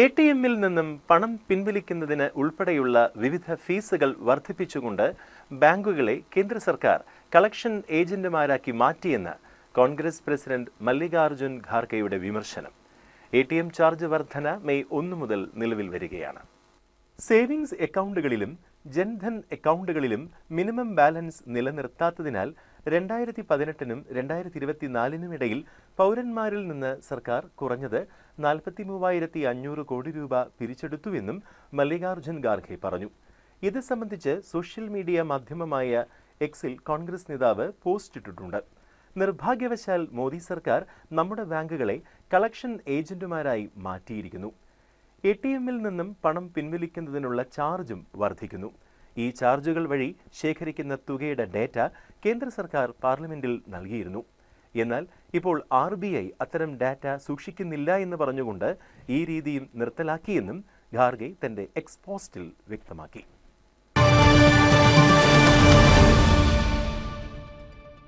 A T എമ്മിൽ നിന്നും പണം പിൻവലിക്കുന്നതിന് ഉൾപ്പെടെയുള്ള വിവിധ ഫീസുകൾ വർദ്ധിപ്പിച്ചുകൊണ്ട് ബാങ്കുകളെ കേന്ദ്ര സർക്കാർ കളക്ഷൻ ഏജന്റുമാരാക്കി മാറ്റിയെന്ന് കോൺഗ്രസ് പ്രസിഡന്റ് മല്ലികാർജുൻ ഖാർഗെയുടെ വിമർശനം. എ ടി എം ചാർജ് വർധന മെയ് ഒന്ന് മുതൽ നിലവിൽ വരികയാണ്. സേവിങ്സ് അക്കൗണ്ടുകളിലും ജൻധൻ അക്കൗണ്ടുകളിലും മിനിമം ബാലൻസ് നിലനിർത്താത്തതിനാൽ രണ്ടായിരത്തി പതിനെട്ടിനും രണ്ടായിരത്തി ഇരുപത്തിനാലിനും ഇടയിൽ പൗരന്മാരിൽ നിന്ന് സർക്കാർ കുറഞ്ഞത് നാൽപ്പത്തി മൂവായിരത്തി അഞ്ഞൂറ് കോടി രൂപ പിരിച്ചെടുത്തുവെന്നും മല്ലികാർജുൻ ഖാർഖെ പറഞ്ഞു. ഇത് സംബന്ധിച്ച് സോഷ്യൽ മീഡിയ മാധ്യമമായ എക്സിൽ കോൺഗ്രസ് നേതാവ് പോസ്റ്റ് ഇട്ടിട്ടുണ്ട്. നിർഭാഗ്യവശാൽ മോദി സർക്കാർ നമ്മുടെ ബാങ്കുകളെ കളക്ഷൻ ഏജന്റുമാരായി മാറ്റിയിരിക്കുന്നു. എ ടി എമ്മിൽ നിന്നും പണം പിൻവലിക്കുന്നതിനുള്ള ചാർജും വർദ്ധിക്കുന്നു. ഈ ചാർജുകൾ വഴി ശേഖരിക്കുന്ന തുകയുടെ ഡാറ്റ കേന്ദ്ര സർക്കാർ പാർലമെന്റിൽ നൽകിയിരുന്നു. എന്നാൽ ഇപ്പോൾ ആർ ബി ഐ അത്തരം ഡാറ്റ സൂക്ഷിക്കുന്നില്ല എന്ന് പറഞ്ഞുകൊണ്ട് ഈ രീതിയും നിർത്തലാക്കിയെന്നും ഖാർഗെ തന്റെ എക്സ്പോസ്റ്റിൽ വ്യക്തമാക്കി.